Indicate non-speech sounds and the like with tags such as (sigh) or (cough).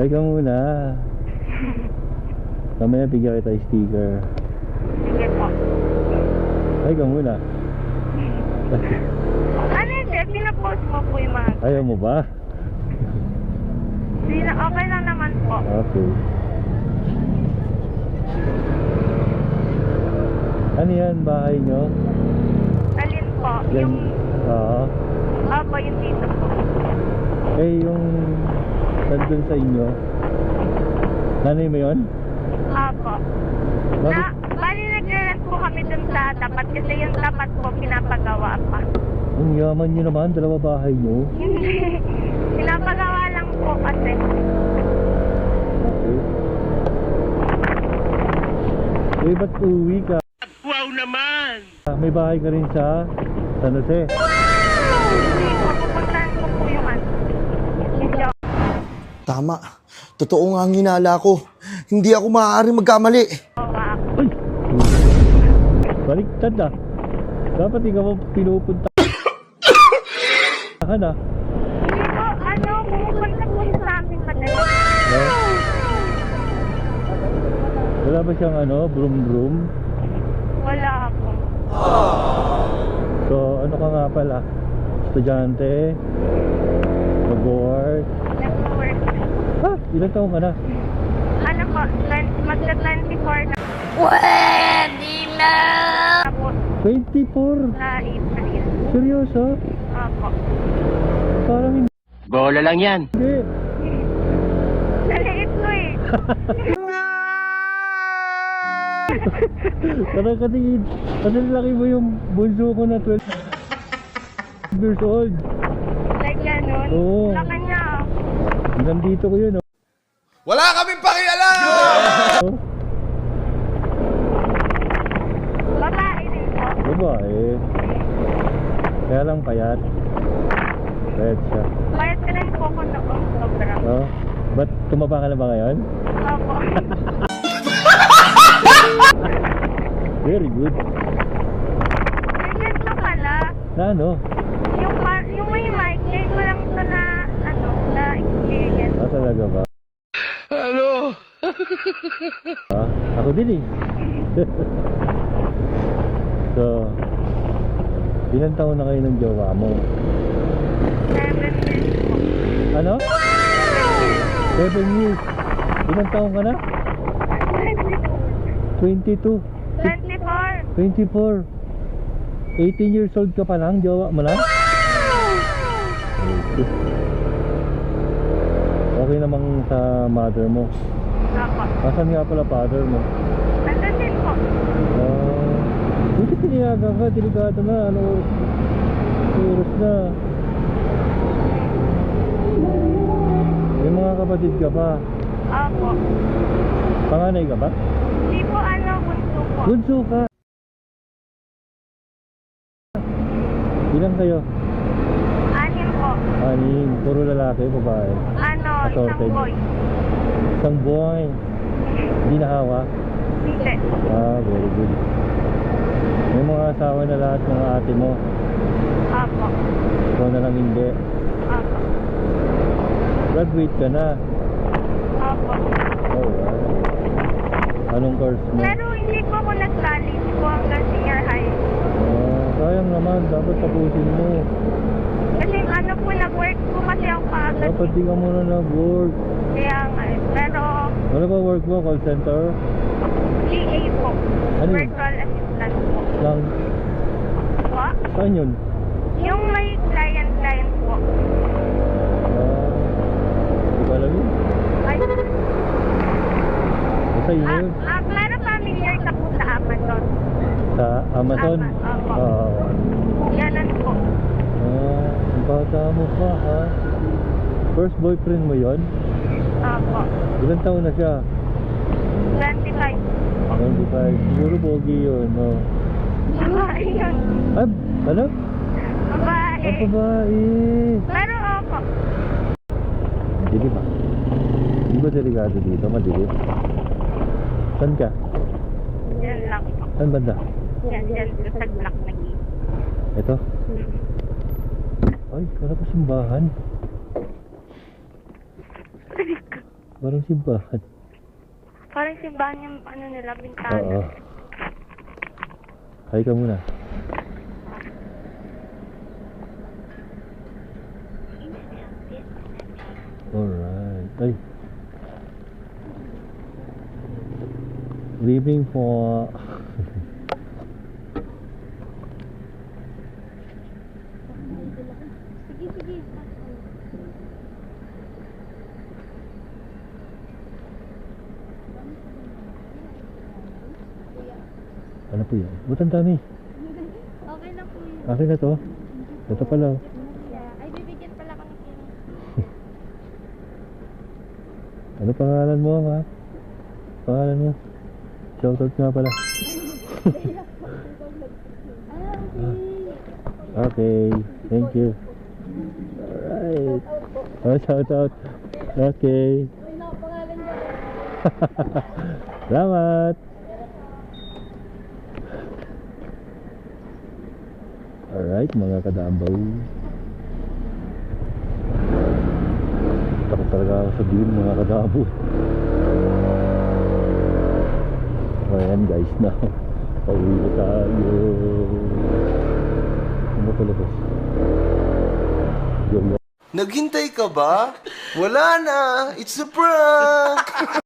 Ay ka muna. Mamaya bigyan kita yung sticker. Sige po. Ay ka muna. Ano yun, sir? Pinapost mo po yung mga... Ayaw mo ba? Sino, okay lang naman po. Okay. Ano yan, bahay nyo? Alin po? Yan. Yung... Oo. Opo, yung dito po. Eh, yung nandun sa inyo. Nanay mo yun? Bakit? Na, bali nagre po kami dun sa tapat kasi yung tapat po pinapagawa pa. Ang yaman nyo naman, dalawa bahay nyo. Hindi. (laughs) pinapagawa lang po kasi. Okay. Eh, ba't uwi ka? Wow naman! May bahay ka rin sa San Jose. Hindi Tama. Totoo nga ang hinala ko. Hindi ako maaaring magkamali. ako. Ay! Baliktad ah. Dapat ikaw ang pinupunta. ka na. Hindi po, ano, pumupunta po siya sa amin madalas. Wala ba siyang ano, broom broom? Wala po. So, ano ka nga pala? Estudyante? Mag-work? Nag-work. Ah, ilan taong ka na? Ano po, 20, magka-24 na. Pwede na! Tapos, 24? sa April. Seryoso? Opo. Parang hindi. Bola lang yan. Naliit ko eh. (laughs) Parang katingin. Kasi laki mo yung bunso ko na 12 (laughs) years old. Like ganun. Oo. Laka niya. Nandito ko yun, oh. Wala kaming pakialam! oh. Babae din po. Babae. Kaya lang payat. Payat siya. Bayad ka rin po ko noon. Sobra. Oh. Ba't tumaba ka na ba ngayon? Opo. (laughs) Very good. Ganyan ka pala. Na ano? Yung, par- yung may mic, ngayon ko lang ito na, ano, na experience. Ah, talaga ba? Ah, ako din eh. (laughs) so, ilan taon na kayo ng jowa mo? Seven years po. Ano? Seven years. Ilan taon ka na? 22. 24. 24. 18 years old ka pa lang, jowa mo lang? Okay namang sa mother mo. Opo. Asan nga pala father mo? Nandun din po. Ah, buti pinayagan ka, delikado na, ano, oras na. May mga kapatid ka pa. Opo. Panganay ka ba? Hindi po ano, bunso po. Bunso ka. Ilan kayo? Anim po. Anim. Puro lalaki, babae. Ano, Assorted. isang boy. Isang boy. Hindi nahawa. Hindi. Ah, very good. May mga asawa na lahat ng ate mo. Opo. Ikaw na lang hindi. Opo. Graduate ka na. Oh, wow. Anong course mo? Pero hindi po ako nag-college po hanggang senior high. Ah, sayang naman. Dapat tapusin mo. Kasi ano po, nag-work po kasi ako kaagad. Dapat di ka muna nag-work. Pero, Ano ba work mo? Call center? GA po. Ano yun? Virtual assistant po. Lang, Po? saan yun? Yung may client-client po. Ah, di ba alam yun? Ay, Basta yun ah, yun. ah, pero familiar ka po sa Amazon. Sa Amazon? Ama- opo. Ganun po. Ah, ang bata mo pa ha? First boyfriend mo yon? Opo. Ilan taon na siya? 25. 25. Siguro pogi yun, no? Babae yun. Ah, ano? Babae. Ang babae. Pero opo. Dilim ah. Di ba delikado dito? Madilim? Saan ka? Yan lang. Saan banda? Yan, yan. Sa black na gate. Ito? Ay, wala pa simbahan. Parang simbahan. Parang simbahan yung ano nila, bintana. Oo. Hi ka muna. Alright. Ay. Leaving for... Sige, sige. Ano po yan? Ba't ang dami? Okay lang po yun. Akin na to. Ito pala. oh. Ay, bibigyan pala ng kino. (laughs) Ano pangalan mo, ha? Pangalan mo? Shoutout nga pala. (laughs) Okay. Thank you. Alright. Oh, shoutout. Okay. (laughs) Salamat. Alright, mga kadambaw. Takot talaga ako sabihin mga kadabo. Ayan guys na. (laughs) Pauwi na tayo. Ano pala boss? Yo, yo. Naghintay ka ba? Wala na! It's a prank! (laughs)